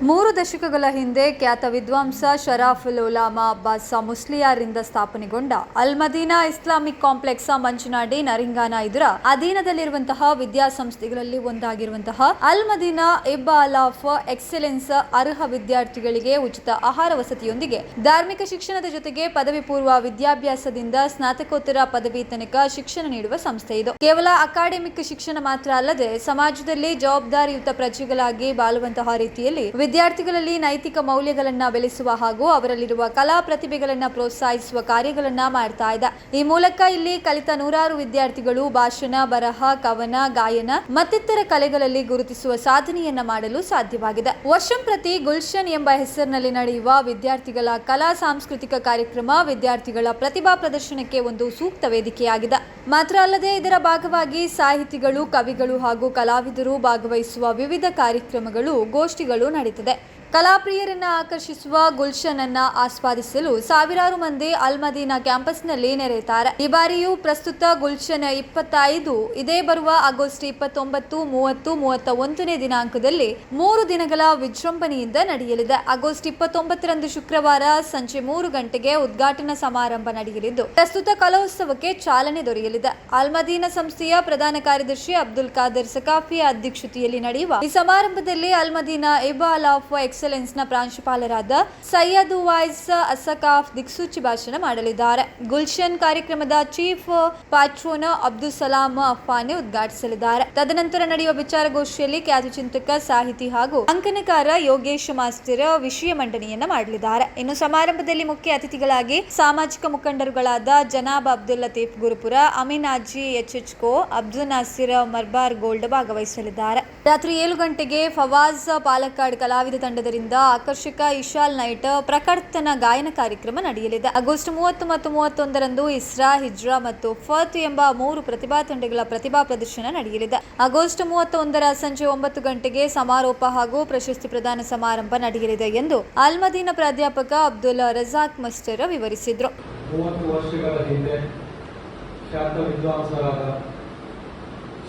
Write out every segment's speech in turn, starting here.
ಮೂರು ದಶಕಗಳ ಹಿಂದೆ ಖ್ಯಾತ ವಿದ್ವಾಂಸ ಶರಾಫುಲ್ ಉಲಾಮಾ ಅಬ್ಬಾಸ್ ಮುಸ್ಲಿಯಾರಿಂದ ಸ್ಥಾಪನೆಗೊಂಡ ಅಲ್ ಮದೀನಾ ಇಸ್ಲಾಮಿಕ್ ಕಾಂಪ್ಲೆಕ್ಸ್ ಮಂಚನಾಡಿ ನರಿಂಗಾನ ಇದರ ಅಧೀನದಲ್ಲಿರುವಂತಹ ವಿದ್ಯಾಸಂಸ್ಥೆಗಳಲ್ಲಿ ಒಂದಾಗಿರುವಂತಹ ಅಲ್ ಮದೀನಾ ಇಬ್ಬ ಆಫ್ ಎಕ್ಸಲೆನ್ಸ್ ಅರ್ಹ ವಿದ್ಯಾರ್ಥಿಗಳಿಗೆ ಉಚಿತ ಆಹಾರ ವಸತಿಯೊಂದಿಗೆ ಧಾರ್ಮಿಕ ಶಿಕ್ಷಣದ ಜೊತೆಗೆ ಪದವಿ ಪೂರ್ವ ವಿದ್ಯಾಭ್ಯಾಸದಿಂದ ಸ್ನಾತಕೋತ್ತರ ಪದವಿ ತನಕ ಶಿಕ್ಷಣ ನೀಡುವ ಸಂಸ್ಥೆ ಇದು. ಕೇವಲ ಅಕಾಡೆಮಿಕ್ ಶಿಕ್ಷಣ ಮಾತ್ರ ಅಲ್ಲದೆ ಸಮಾಜದಲ್ಲಿ ಜವಾಬ್ದಾರಿಯುತ ಪ್ರಜೆಗಳಾಗಿ ಬಾಳುವಂತಹ ರೀತಿಯಲ್ಲಿ ವಿದ್ಯಾರ್ಥಿಗಳಲ್ಲಿ ನೈತಿಕ ಮೌಲ್ಯಗಳನ್ನು ಬೆಳೆಸುವ ಹಾಗೂ ಅವರಲ್ಲಿರುವ ಕಲಾ ಪ್ರತಿಭೆಗಳನ್ನು ಪ್ರೋತ್ಸಾಹಿಸುವ ಕಾರ್ಯಗಳನ್ನು ಮಾಡ್ತಾ ಇದೆ. ಈ ಮೂಲಕ ಇಲ್ಲಿ ಕಲಿತ ನೂರಾರು ವಿದ್ಯಾರ್ಥಿಗಳು ಭಾಷಣ, ಬರಹ, ಕವನ, ಗಾಯನ, ಮತ್ತಿತರ ಕಲೆಗಳಲ್ಲಿ ಗುರುತಿಸುವ ಸಾಧನೆಯನ್ನು ಮಾಡಲು ಸಾಧ್ಯವಾಗಿದೆ. ವರ್ಷಂ ಪ್ರತಿ ಗುಲ್ಶನ್ ಎಂಬ ಹೆಸರಿನಲ್ಲಿ ನಡೆಯುವ ವಿದ್ಯಾರ್ಥಿಗಳ ಕಲಾ ಸಾಂಸ್ಕೃತಿಕ ಕಾರ್ಯಕ್ರಮ ವಿದ್ಯಾರ್ಥಿಗಳ ಪ್ರತಿಭಾ ಪ್ರದರ್ಶನಕ್ಕೆ ಒಂದು ಸೂಕ್ತ ವೇದಿಕೆಯಾಗಿದೆ. ಮಾತ್ರ ಅಲ್ಲದೆ ಇದರ ಭಾಗವಾಗಿ ಸಾಹಿತಿಗಳು ಕವಿಗಳು ಹಾಗೂ ಕಲಾವಿದರು ಭಾಗವಹಿಸುವ ವಿವಿಧ ಕಾರ್ಯಕ್ರಮಗಳು ಗೋಷ್ಠಿಗಳು ನಡೀತಿದೆ. ಕಲಾಪ್ರಿಯರನ್ನ ಆಕರ್ಷಿಸುವ ಗುಲ್ಶನ್ ಆಸ್ವಾದಿಸಲು ಸಾವಿರಾರು ಮಂದಿ ಅಲ್ ಮದೀನಾ ಕ್ಯಾಂಪಸ್ನಲ್ಲಿ ನೆರೆಯುತ್ತಾರೆ. ಈ ಬಾರಿಯೂ ಪ್ರಸ್ತುತ ಗುಲ್ಶನ್ ಇಪ್ಪತ್ತೈದು, ಇದೇ ಬರುವ ಆಗಸ್ಟ್ ಇಪ್ಪತ್ತೊಂಬತ್ತು, ಮೂವತ್ತು ಮೂವತ್ತ ಒಂದನೇ ದಿನಾಂಕದಲ್ಲಿ ಮೂರು ದಿನಗಳ ವಿಜೃಂಭಣೆಯಿಂದ ನಡೆಯಲಿದೆ. ಆಗಸ್ಟ್ ಇಪ್ಪತ್ತೊಂಬತ್ತರಂದು ಶುಕ್ರವಾರ ಸಂಜೆ ಮೂರು ಗಂಟೆಗೆ ಉದ್ಘಾಟನಾ ಸಮಾರಂಭ ನಡೆಯಲಿದ್ದು, ಪ್ರಸ್ತುತ ಕಲೋತ್ಸವಕ್ಕೆ ಚಾಲನೆ ದೊರೆಯಲಿದೆ. ಅಲ್ಮದೀನಾ ಸಂಸ್ಥೆಯ ಪ್ರಧಾನ ಕಾರ್ಯದರ್ಶಿ ಅಬ್ದುಲ್ ಖಾದರ್ ಸಕಾಫಿಯ ಅಧ್ಯಕ್ಷತೆಯಲ್ಲಿ ನಡೆಯುವ ಈ ಸಮಾರಂಭದಲ್ಲಿ ಅಲ್ ಮದೀನಾ ಇಬಾಲ್ ಆಫ್ ಎಕ್ಸಲೆನ್ಸ್ನ ಪ್ರಾಂಶುಪಾಲರಾದ ಸೈಯದ್ ವಾಯ್ಸ್ ಅಸಕಾಫ್ ದಿಕ್ಸೂಚಿ ಭಾಷಣ ಮಾಡಲಿದ್ದಾರೆ. ಗುಲ್ಶನ್ ಕಾರ್ಯಕ್ರಮದ ಚೀಫ್ ಪಾಟ್ರೋನ ಅಬ್ದುಲ್ ಸಲಾಂ ಅಫಾನೆ ಉದ್ಘಾಟಿಸಲಿದ್ದಾರೆ. ತದನಂತರ ನಡೆಯುವ ವಿಚಾರಗೋಷ್ಠಿಯಲ್ಲಿ ಖ್ಯಾತ ಚಿಂತಕ, ಸಾಹಿತಿ ಹಾಗೂ ಅಂಕನಕಾರ ಯೋಗೇಶ್ ಮಾಸ್ತಿರ ವಿಷಯ ಮಂಡನೆಯನ್ನ ಮಾಡಲಿದ್ದಾರೆ. ಇನ್ನು ಸಮಾರಂಭದಲ್ಲಿ ಮುಖ್ಯ ಅತಿಥಿಗಳಾಗಿ ಸಾಮಾಜಿಕ ಮುಖಂಡರುಗಳಾದ ಜನಾಬ್ ಅಬ್ದುಲ್ ಲತೀಫ್ ಗುರುಪುರ, ಅಮಿನ್ ಅಜಿ ಎಚ್ ಎಚ್ ಕೋ, ಅಬ್ದುಲ್ ನಾಸಿರ್ ಮರ್ಬಾರ್ ಗೋಲ್ಡ್ ಭಾಗವಹಿಸಲಿದ್ದಾರೆ. ರಾತ್ರಿ ಏಳು ಗಂಟೆಗೆ ಫವಾಜ್ ಪಾಲಕ್ಕಾಡ್ ಕಲಾವಿದ ತಂಡದರಿಂದ ಆಕರ್ಷಕ ಇಶಾಲ್ ನೈಟ್ ಪ್ರಕರ್ತನ ಗಾಯನ ಕಾರ್ಯಕ್ರಮ ನಡೆಯಲಿದೆ. ಆಗಸ್ಟ್ ಮೂವತ್ತು ಮತ್ತು ಮೂವತ್ತೊಂದರಂದು ಇಸ್ರಾ, ಹಿಜ್ರಾ ಮತ್ತು ಫತ್ ಎಂಬ ಮೂರು ಪ್ರತಿಭಾ ತಂಡಗಳ ಪ್ರತಿಭಾ ಪ್ರದರ್ಶನ ನಡೆಯಲಿದೆ. ಆಗಸ್ಟ್ ಮೂವತ್ತೊಂದರ ಸಂಜೆ ಒಂಬತ್ತು ಗಂಟೆಗೆ ಸಮಾರೋಪ ಹಾಗೂ ಪ್ರಶಸ್ತಿ ಪ್ರದಾನ ಸಮಾರಂಭ ನಡೆಯಲಿದೆ ಎಂದು ಅಲ್ಮದೀನ ಪ್ರಾಧ್ಯಾಪಕ ಅಬ್ದುಲ್ ರಜಾಕ್ ಮಸ್ಟರ್ ವಿವರಿಸಿದ್ರು.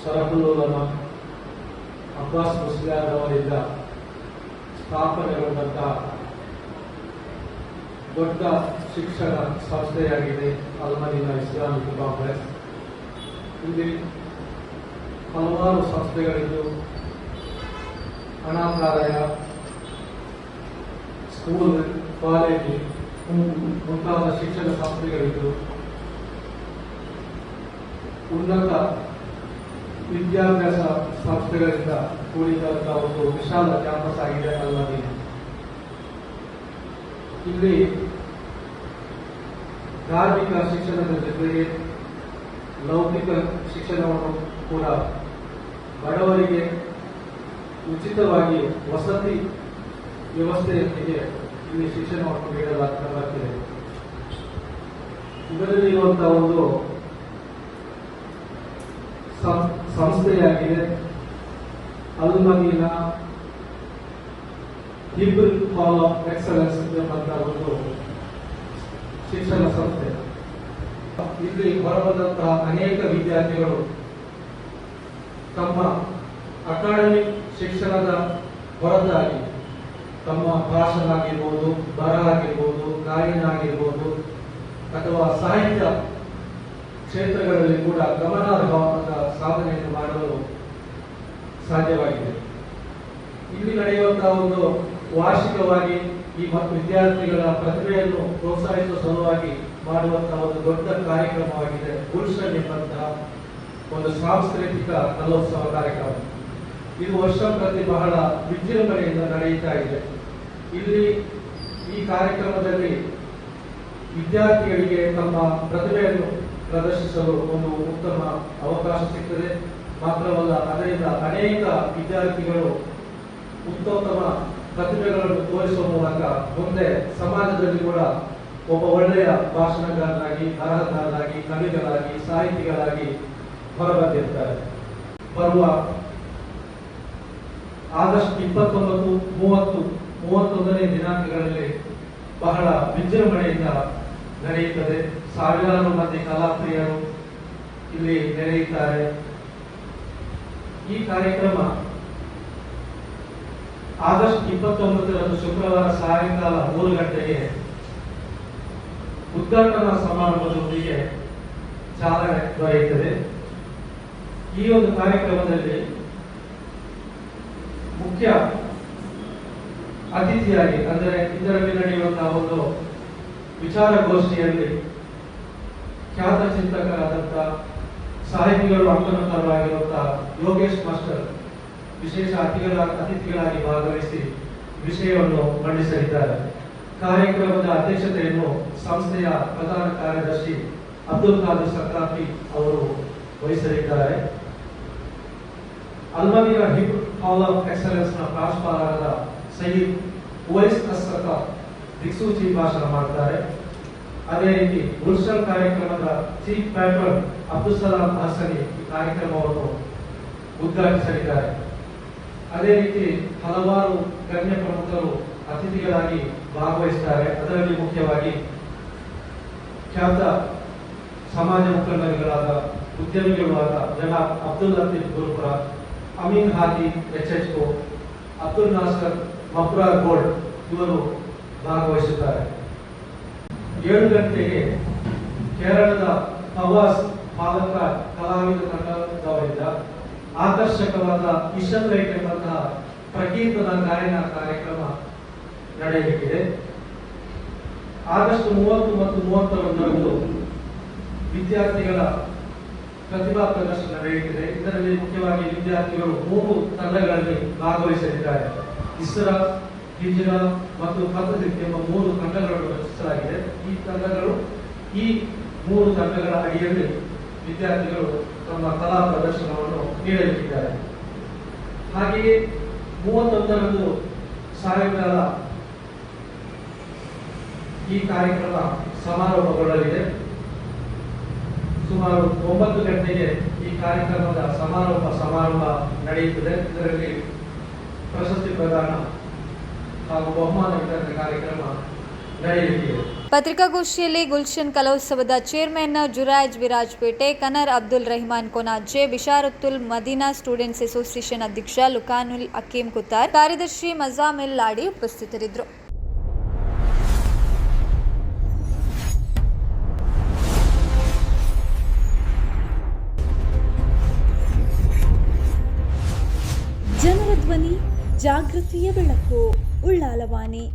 ಶರಫುಲ್ಲೋಲಮ ಅಬ್ಬಾಸ್ ಮುಸ್ಲಿಯಾರವರಿಂದ ಸ್ಥಾಪನೆಗೊಂಡಂತಹ ದೊಡ್ಡ ಶಿಕ್ಷಣ ಸಂಸ್ಥೆಯಾಗಿದೆ ಅಲ್ಮನಿನ ಇಸ್ಲಾಮಿಕ್ ಕಾಂಗ್ರೆಸ್. ಇಲ್ಲಿ ಹಲವಾರು ಸಂಸ್ಥೆಗಳಿದ್ದು ಅನಾಥಾಲಯ ಸ್ಕೂಲ್ ಕಾಲೇಜು ಮುಂತಾದ ಶಿಕ್ಷಣ ಸಂಸ್ಥೆಗಳಿದ್ದು, ಉನ್ನತ ವಿದ್ಯಾಭ್ಯಾಸ ಸಂಸ್ಥೆಗಳಿಂದ ಕೂಡಿದಂತಹ ಒಂದು ವಿಶಾಲ ಕ್ಯಾಂಪಸ್ ಆಗಿದೆ ಅಲ್ಲದೆ. ಇಲ್ಲಿ ಧಾರ್ಮಿಕ ಶಿಕ್ಷಣದ ಜೊತೆಗೆ ಲೌಕಿಕ ಶಿಕ್ಷಣವನ್ನು ಕೂಡ ಬಡವರಿಗೆ ಉಚಿತವಾಗಿ ವಸತಿ ವ್ಯವಸ್ಥೆಯೊಂದಿಗೆ ಇಲ್ಲಿ ಶಿಕ್ಷಣವನ್ನು ನೀಡಲಾಗ್ತಾ ಬರ್ತಿದೆ ಇದರಲ್ಲಿರುವಂತಹ ಒಂದು ಸಂ- ಸಂಸ್ಥೆಯಾಗಿದೆ. ಅಲ್ಮದೀನ ಹಿಬ್ಲ್ ಹಾಲ್ ಆಫ್ ಎಕ್ಸಲೆನ್ಸ್ ಎಂಬಂತಹ ಒಂದು ಶಿಕ್ಷಣ ಸಂಸ್ಥೆ. ಇಲ್ಲಿ ಹೊರಬಂದಂತಹ ಅನೇಕ ವಿದ್ಯಾರ್ಥಿಗಳು ತಮ್ಮ ಅಕಾಡೆಮಿಕ್ ಶಿಕ್ಷಣದ ಹೊರತಾಗಿ ತಮ್ಮ ಭಾಷಣ ಆಗಿರ್ಬೋದು ಬರ ಆಗಿರ್ಬೋದು ಗಾಯನ ಆಗಿರ್ಬೋದು, ಅಥವಾ ಸಾಹಿತ್ಯ ಕ್ಷೇತ್ರಗಳಲ್ಲಿ ಕೂಡ ಗಮನಾರ್ಹವಾದ ಸಾಧನೆಯನ್ನು ಮಾಡಲು ಸಾಧ್ಯವಾಗಿದೆ. ಇಲ್ಲಿ ನಡೆಯುವಂತಹ ಒಂದು ವಾರ್ಷಿಕವಾಗಿ ಈ ವಿದ್ಯಾರ್ಥಿಗಳ ಪ್ರತಿಭೆಯನ್ನು ಪ್ರೋತ್ಸಾಹಿಸುವ ಸಲುವಾಗಿ ಮಾಡುವಂತಹ ಒಂದು ದೊಡ್ಡ ಕಾರ್ಯಕ್ರಮವಾಗಿದೆ. ಗುಲ್ಶನ್ ಎಂಬಂತಹ ಒಂದು ಸಾಂಸ್ಕೃತಿಕ ಕಲೋತ್ಸವ ಕಾರ್ಯಕ್ರಮ. ಇದು ವರ್ಷ ಪ್ರತಿ ಬಹಳ ವಿಜೃಂಭಣೆಯಿಂದ ನಡೆಯುತ್ತಾ ಇದೆ. ಇಲ್ಲಿ ಈ ಕಾರ್ಯಕ್ರಮದಲ್ಲಿ ವಿದ್ಯಾರ್ಥಿಗಳಿಗೆ ತಮ್ಮ ಪ್ರತಿಭೆಯನ್ನು ಪ್ರದರ್ಶಿಸಲು ಒಂದು ಉತ್ತಮ ಅವಕಾಶ ಸಿಗ್ತದೆ. ಮಾತ್ರವಲ್ಲ, ಅದರಿಂದ ಅನೇಕ ವಿದ್ಯಾರ್ಥಿಗಳು ಉತ್ತಮ ಪ್ರತಿಭೆಗಳನ್ನು ತೋರಿಸುವ ಮೂಲಕ ಮುಂದೆ ಸಮಾಜದಲ್ಲಿ ಕೂಡ ಒಬ್ಬ ಒಳ್ಳೆಯ ಭಾಷಣಗಾರರಾಗಿ ಬರಹಗಾರರಾಗಿ ಕವಿಗಳಾಗಿ, ಸಾಹಿತಿಗಳಾಗಿ ಹೊರಬಂದಿರ್ತಾರೆ. ಬರುವ ಆಗಸ್ಟ್ ಇಪ್ಪತ್ತೊಂಬತ್ತು, ಮೂವತ್ತು, ಮೂವತ್ತೊಂದನೇ ದಿನಾಂಕಗಳಲ್ಲಿ ಬಹಳ ವಿಜೃಂಭಣೆಯಿಂದ ನಡೆಯುತ್ತದೆ. ಸಾವಿರಾರು ಮಂದಿ ಕಲಾಪ್ರಿಯರು ಇಲ್ಲಿ ನೆರೆಯುತ್ತಾರೆ. ಈ ಕಾರ್ಯಕ್ರಮ ಆಗಸ್ಟ್ ಇಪ್ಪತ್ತೊಂಬತ್ತರಂದು ಶುಕ್ರವಾರ ಸಾಯಂಕಾಲ ಮೂರು ಗಂಟೆಗೆ ಉದ್ಘಾಟನಾ ಸಮಾರಂಭದೊಂದಿಗೆ ಚಾಲನೆ ದೊರೆಯುತ್ತದೆ. ಈ ಒಂದು ಕಾರ್ಯಕ್ರಮದಲ್ಲಿ ಮುಖ್ಯ ಅತಿಥಿಯಾಗಿ, ಅಂದರೆ ಇದರಲ್ಲಿ ನಡೆಯುವಂತಹ ಒಂದು ವಿಚಾರಗೋಷ್ಠಿಯಲ್ಲಿ ಖ್ಯಾತ ಚಿಂತಕರಾದಂಥ ಸಾಹಿತಿಗಳು ಅಂಕಣಕಾರರಾಗಿರುವಂತಹ ಯೋಗೇಶ್ ಮಾಸ್ಟರ್ ವಿಶೇಷ ಅತಿಥಿಗಳ ಅತಿಥಿಗಳಾಗಿ ಭಾಗವಹಿಸಿ ವಿಷಯವನ್ನು ಮಂಡಿಸಲಿದ್ದಾರೆ. ಕಾರ್ಯಕ್ರಮದ ಅಧ್ಯಕ್ಷತೆಯನ್ನು ಸಂಸ್ಥೆಯ ಪ್ರಧಾನ ಕಾರ್ಯದರ್ಶಿ ಅಬ್ದುಲ್ ಖಾದರ್ ಸಕ್ರಾಫಿ ಅವರು ವಹಿಸಲಿದ್ದಾರೆ. ಅಲ್ಮನಿಯ ಹಿಪ್ ಹಾಲ್ ಆಫ್ ಎಕ್ಸಲೆನ್ಸ್ನ ಪ್ರಾಂಶುಪಾಲರಾದ ಸಯೀದ್ ಉವೈಸ್ ಅಸ್ಸಕ ದಿಕ್ಸೂಚಿ ಭಾಷಣ ಮಾಡ್ತಾರೆ. ಅದೇ ರೀತಿ ಗುಲ್ಶನ್ ಕಾರ್ಯಕ್ರಮದ ಚೀಫ್ ಪ್ಯಾಟ್ರನ್ ಅಬ್ದುಲ್ ಸಲಾಂ ಹಾಸನಿ ಈ ಕಾರ್ಯಕ್ರಮವನ್ನು ಉದ್ಘಾಟಿಸಲಿದ್ದಾರೆ. ಅದೇ ರೀತಿ ಹಲವಾರು ಗಣ್ಯ ಪ್ರಮುಖರು ಅತಿಥಿಗಳಾಗಿ ಭಾಗವಹಿಸುತ್ತಾರೆ. ಅದರಲ್ಲಿ ಮುಖ್ಯವಾಗಿ ಖ್ಯಾತ ಸಮಾಜ ಮುಖಂಡರುಗಳಾದ ಉದ್ಯಮಿಗಳಾದ ಜನಾಬ್ ಅಬ್ದುಲ್ ಲತೀಫ್ ಗುರುಪುರ, ಅಮೀನ್ ಹಾದಿ ಎಚ್ ಎಚ್ ಕೋ ಅಬ್ದುಲ್ ನಾಸರ್ ಮಬ್ರಾ ಗೋಲ್ಡ್ ಇವರು ಭಾಗವಹಿಸುತ್ತಾರೆ. ಏಳು ಗಂಟೆಗೆ ಕೇರಳದ ಫವಾಸ್ ಪಾಲಕ ಕಲಾವಿದ ತಂಡದವರಿಂದ ಆಕರ್ಷಕವಾದ ಇಶನ್ ಲೈಟ್ ಎಂಬಂತಹ ಪ್ರಗೀತದ ಗಾಯನ ಕಾರ್ಯಕ್ರಮ ನಡೆಯಲಿದೆ. ಆಗಸ್ಟ್ ಮೂವತ್ತು ಮತ್ತು ಮೂವತ್ತೊಂದರಂದು ವಿದ್ಯಾರ್ಥಿಗಳ ಪ್ರತಿಭಾ ಪ್ರದರ್ಶನ ನಡೆಯುತ್ತಿದೆ. ಇದರಲ್ಲಿ ಮುಖ್ಯವಾಗಿ ವಿದ್ಯಾರ್ಥಿಗಳು ಮೂರು ತಂಡಗಳಲ್ಲಿ ಭಾಗವಹಿಸಲಿದ್ದಾರೆ. ಇಸ್ರಾ ಹಿಜ್ರಾ ಮತ್ತು ಪದ್ಧತಿ ಎಂಬ ಮೂರು ತಂಡಗಳನ್ನು ತಂಡಗಳು ಈ ಮೂರು ತಂಡಗಳ ಅಡಿಯಲ್ಲಿ ವಿದ್ಯಾರ್ಥಿಗಳು ತಮ್ಮ ಕಲಾ ಪ್ರದರ್ಶನವನ್ನು ನೀಡಲಿದ್ದಾರೆ ಹಾಗೆಯೇ ಮೂವತ್ತೊಂದರಂದು ಸಾಯಂಕಾಲ ಈ ಕಾರ್ಯಕ್ರಮ ಸಮಾರೋಪಗೊಳ್ಳಲಿದೆ ಸುಮಾರು ಒಂಬತ್ತು ಗಂಟೆಗೆ ಈ ಕಾರ್ಯಕ್ರಮದ ಸಮಾರೋಪ ಸಮಾರಂಭ ನಡೆಯುತ್ತದೆ. ಇದರಲ್ಲಿ ಪ್ರಶಸ್ತಿ ಪ್ರದಾನ ಹಾಗೂ ಬಹುಮಾನ ವಿತರಣೆ ಕಾರ್ಯಕ್ರಮ ಪತ್ರಿಕಾಗೋಷ್ಠಿಯಲ್ಲಿ ಗುಲ್ಶನ್ ಕಲೋತ್ಸವದ chairman ಜುರಾಜ್ Virajpet, ಕನರ್ Abdul Rahman Konaje Bisharathul Madina students association ಅಧ್ಯಕ್ಷ ಲುಕಾನುಲ್ ಅಕೀಂ ಕುತಾರ್ ಕಾರ್ಯದರ್ಶಿ ಮಜಾಮಿಲ್ ಲಾಡಿ ಉಪಸ್ಥಿತರಿದ್ದರು. ಜನರ ಧ್ವನಿ, ಜಾಗೃತಿಯ ಬೆಳಕು, ಉಳ್ಳಾಲವಾಣಿ.